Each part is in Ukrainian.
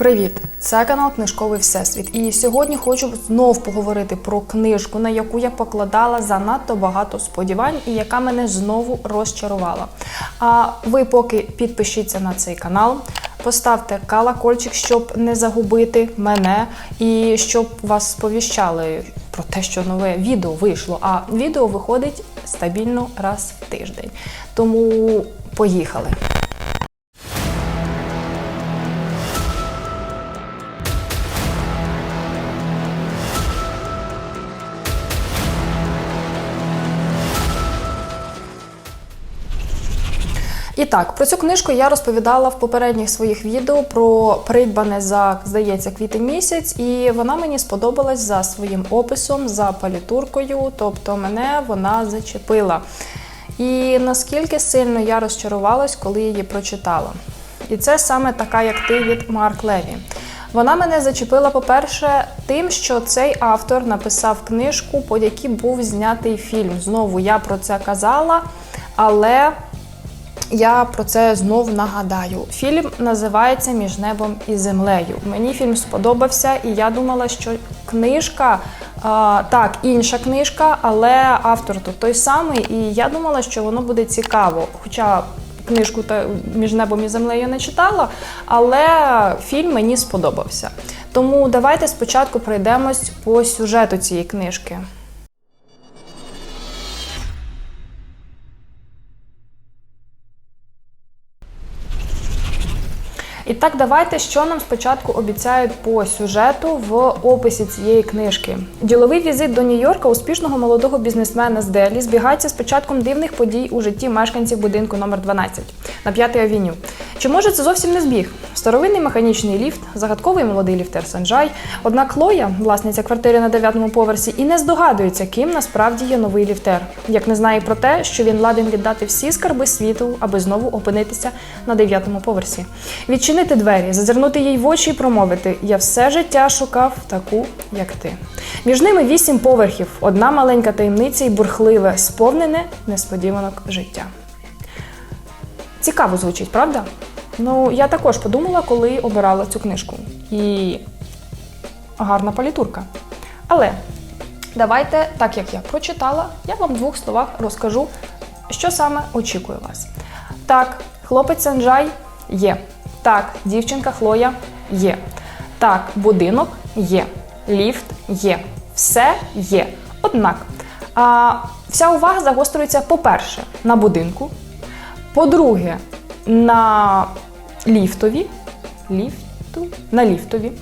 Привіт! Це канал Книжковий Всесвіт. І сьогодні хочу знов поговорити про книжку, на яку я покладала занадто багато сподівань і яка мене знову розчарувала. А ви поки підпишіться на цей канал, поставте колокольчик, щоб не загубити мене, і щоб вас сповіщали про те, що нове відео вийшло. А відео виходить стабільно раз в тиждень. Тому поїхали! І так, про цю книжку я розповідала в попередніх своїх відео про придбане за, здається, квітень місяць, і вона мені сподобалась за своїм описом, за палітуркою, тобто мене вона зачепила. І наскільки сильно я розчарувалась, коли її прочитала. І це саме така, як ти від Марк Леві. Вона мене зачепила, по-перше, тим, що цей автор написав книжку, по якій був знятий фільм. Знову я про це казала, але я про це знов нагадаю. Фільм називається Між небом і землею. Мені фільм сподобався, і я думала, що книжка а, так, інша книжка, але автор тут той самий. І я думала, що воно буде цікаво. Хоча книжку та між небом і землею не читала, але фільм мені сподобався. Тому давайте спочатку пройдемось по сюжету цієї книжки. І так, давайте, що нам спочатку обіцяють по сюжету в описі цієї книжки. Діловий візит до Нью-Йорка успішного молодого бізнесмена з Делі збігається з початком дивних подій у житті мешканців будинку номер 12 на 5 авеню. Чи може це зовсім не збіг? Старовинний механічний ліфт, загадковий молодий ліфтер Санджай. Однак Хлоя, власниця квартири на 9-му поверсі, і не здогадується, ким насправді є новий ліфтер, як не знає про те, що він ладен віддати всі скарби світу, аби знову опинитися на 9-му поверсі. Відчинити двері, зазирнути їй в очі і промовити: Я все життя шукав таку, як ти. Між ними вісім поверхів, одна маленька таємниця і бурхливе, сповнене несподіванок життя. Цікаво звучить, правда? Ну, я також подумала, коли обирала цю книжку. І гарна палітурка. Але давайте, так як я прочитала, я вам в двох словах розкажу, що саме очікує вас. Так, хлопець Санджай є. Так, дівчинка Хлоя є. Так, будинок є. Ліфт є. Все є. Однак, а, вся увага загострюється, по-перше, на будинку. По-друге, на ліфтові. Ліфту? На ліфтові.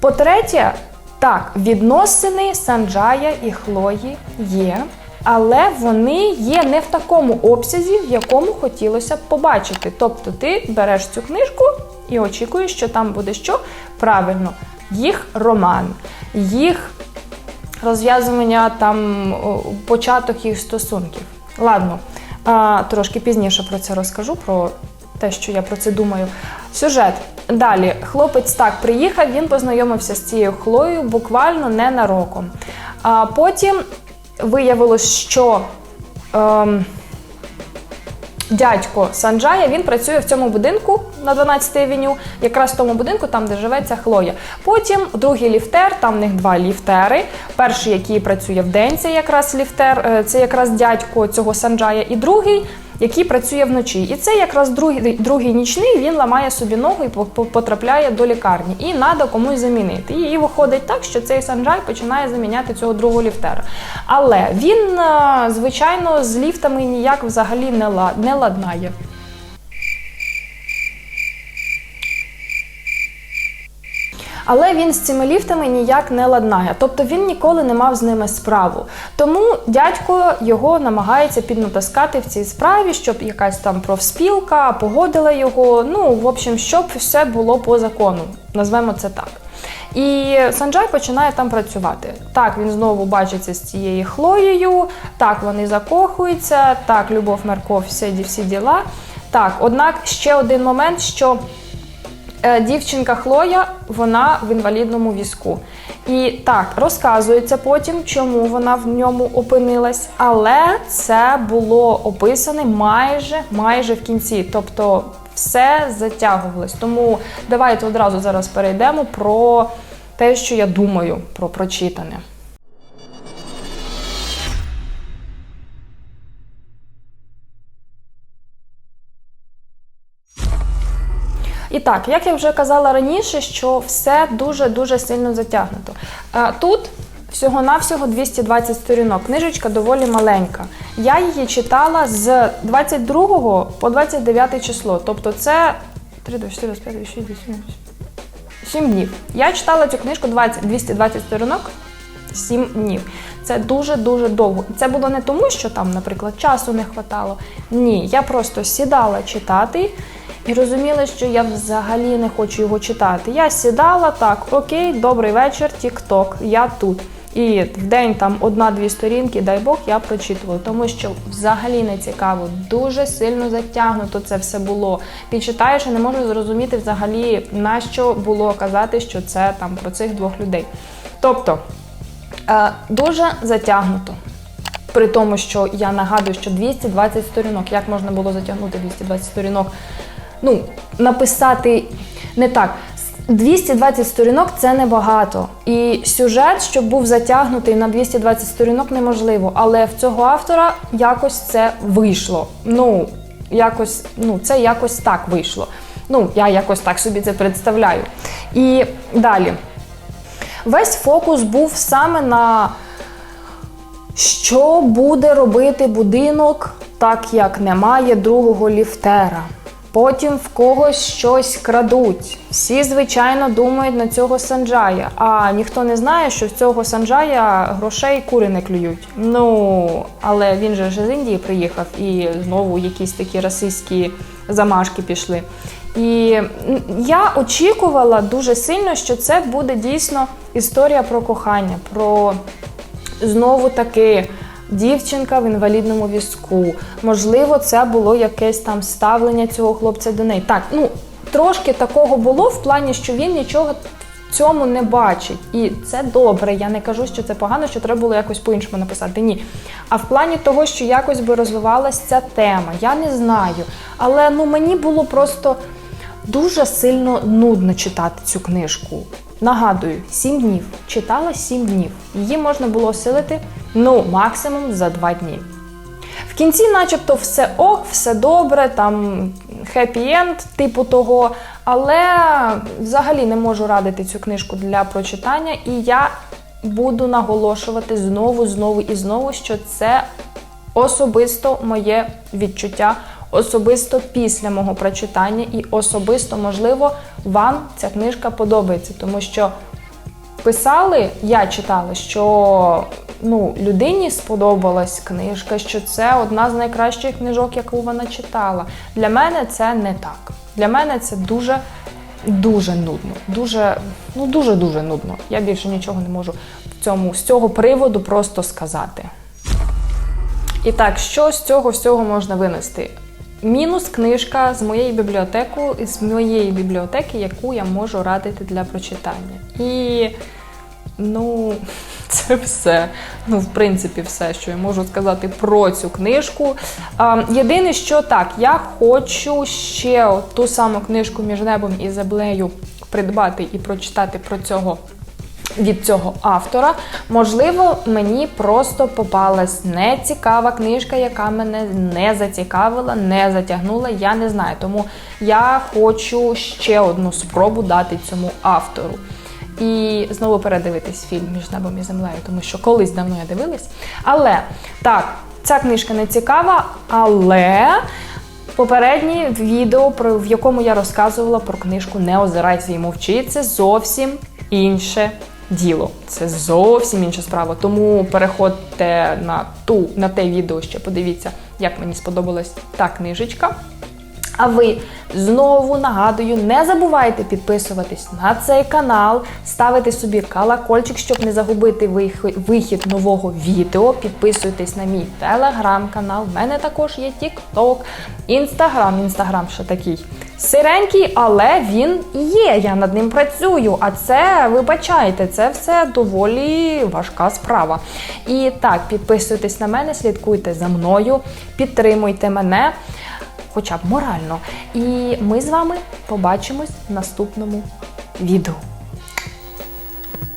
По-третє, так, відносини Санджая і Хлої є, але вони є не в такому обсязі, в якому хотілося б побачити. Тобто ти береш цю книжку і очікуєш, що там буде що? Правильно, їх роман, їх розв'язування там початок їх стосунків. Ладно, трошки пізніше про це розкажу, про те, що я про це думаю. Сюжет. Далі, хлопець так приїхав, він познайомився з цією хлоєю буквально ненароком. А потім виявилось, що ем, дядько Санджая він працює в цьому будинку на 12-й авеню, якраз в тому будинку, там, де живе ця Хлоя. Потім другий ліфтер, там в них два ліфтери. Перший, який працює в день, це якраз ліфтер, е, це якраз дядько цього Санджая, і другий. Який працює вночі, і це якраз другий другий нічний. Він ламає собі ногу і по- по- потрапляє до лікарні, і треба комусь замінити. І виходить так, що цей Санджай починає заміняти цього другого ліфтера. Але він, е, звичайно, з ліфтами ніяк взагалі не ладнає. Але він з цими ліфтами ніяк не ладнає, тобто він ніколи не мав з ними справу. Тому дядько його намагається піднатаскати в цій справі, щоб якась там профспілка погодила його. Ну, в общем, щоб все було по закону. Назвемо це так. І Санджай починає там працювати. Так, він знову бачиться з цією Хлоєю, так вони закохуються, так, любов, морков, всі, всі діла. Так, однак ще один момент, що Дівчинка Хлоя, вона в інвалідному візку. І так, розказується потім, чому вона в ньому опинилась, але це було описане майже майже в кінці. Тобто все затягувалось. Тому давайте одразу зараз перейдемо про те, що я думаю про прочитане. Так, як я вже казала раніше, що все дуже-дуже сильно затягнуто. Е, Тут всього-навсього 220 сторінок. Книжечка доволі маленька. Я її читала з 22 по 29 число. Тобто це 3, 4, 5, 6, 7, 7 днів. Я читала цю книжку 20, 220 сторінок 7 днів. Це дуже-дуже довго. Це було не тому, що там, наприклад, часу не хватало. Ні, я просто сідала читати і розуміла, що я взагалі не хочу його читати. Я сідала так, окей, добрий вечір, тік-ток, я тут. І в день там одна-дві сторінки, дай Бог, я прочитувала, тому що взагалі не цікаво, дуже сильно затягнуто це все було. Підчитаєш і не можу зрозуміти взагалі, на що було казати, що це там про цих двох людей. Тобто е, дуже затягнуто. При тому, що я нагадую, що 220 сторінок, як можна було затягнути 220 сторінок? Ну, написати не так. 220 сторінок це небагато. І сюжет, щоб був затягнутий на 220 сторінок, неможливо. Але в цього автора якось це вийшло. Ну, якось, ну, це якось так вийшло. Ну, я якось так собі це представляю. І далі. Весь фокус був саме на що буде робити будинок, так як немає другого ліфтера. Потім в когось щось крадуть. Всі, звичайно, думають на цього Санджая, а ніхто не знає, що в цього Санджая грошей кури не клюють. Ну, але він же з Індії приїхав і знову якісь такі расистські замашки пішли. І я очікувала дуже сильно, що це буде дійсно історія про кохання, про знову таки дівчинка в інвалідному візку. Можливо, це було якесь там ставлення цього хлопця до неї. Так, ну трошки такого було в плані, що він нічого в цьому не бачить. І це добре. Я не кажу, що це погано, що треба було якось по-іншому написати. Ні. А в плані того, що якось би розвивалася ця тема, я не знаю. Але ну мені було просто дуже сильно нудно читати цю книжку. Нагадую, 7 днів. Читала 7 днів. Її можна було осилити ну, максимум за 2 дні. В кінці, начебто, все ок, все добре, там хеппі-енд, типу того. Але взагалі не можу радити цю книжку для прочитання, і я буду наголошувати знову, знову і знову, що це особисто моє відчуття, особисто після мого прочитання, і особисто, можливо, вам ця книжка подобається, тому що писали, я читала, що ну, людині сподобалась книжка, що це одна з найкращих книжок, яку вона читала. Для мене це не так. Для мене це дуже. Дуже нудно, дуже, ну дуже дуже нудно. Я більше нічого не можу в цьому з цього приводу просто сказати. І так, що з цього всього можна винести? Мінус книжка з моєї бібліотеки, з моєї бібліотеки, яку я можу радити для прочитання. І ну, це все. Ну, в принципі, все, що я можу сказати про цю книжку. А, єдине, що так, я хочу ще ту саму книжку між небом і землею придбати і прочитати про цього від цього автора. Можливо, мені просто попалась нецікава книжка, яка мене не зацікавила, не затягнула. Я не знаю. Тому я хочу ще одну спробу дати цьому автору. І знову передивитись фільм між небом і землею, тому що колись давно я дивилась. Але так, ця книжка не цікава, але. Попереднє відео, про в якому я розказувала про книжку Не озирайся і мовчи, це зовсім інше діло. Це зовсім інша справа. Тому переходьте на ту на те відео, ще подивіться, як мені сподобалась та книжечка. А ви знову нагадую, не забувайте підписуватись на цей канал, ставити собі колокольчик, щоб не загубити вихід нового відео. Підписуйтесь на мій телеграм-канал. В мене також є TikTok, Інстаграм. Інстаграм ще такий сиренький, але він є. Я над ним працюю. А це, вибачайте, це все доволі важка справа. І так, підписуйтесь на мене, слідкуйте за мною, підтримуйте мене. Хоча б морально. І ми з вами побачимось в наступному відео.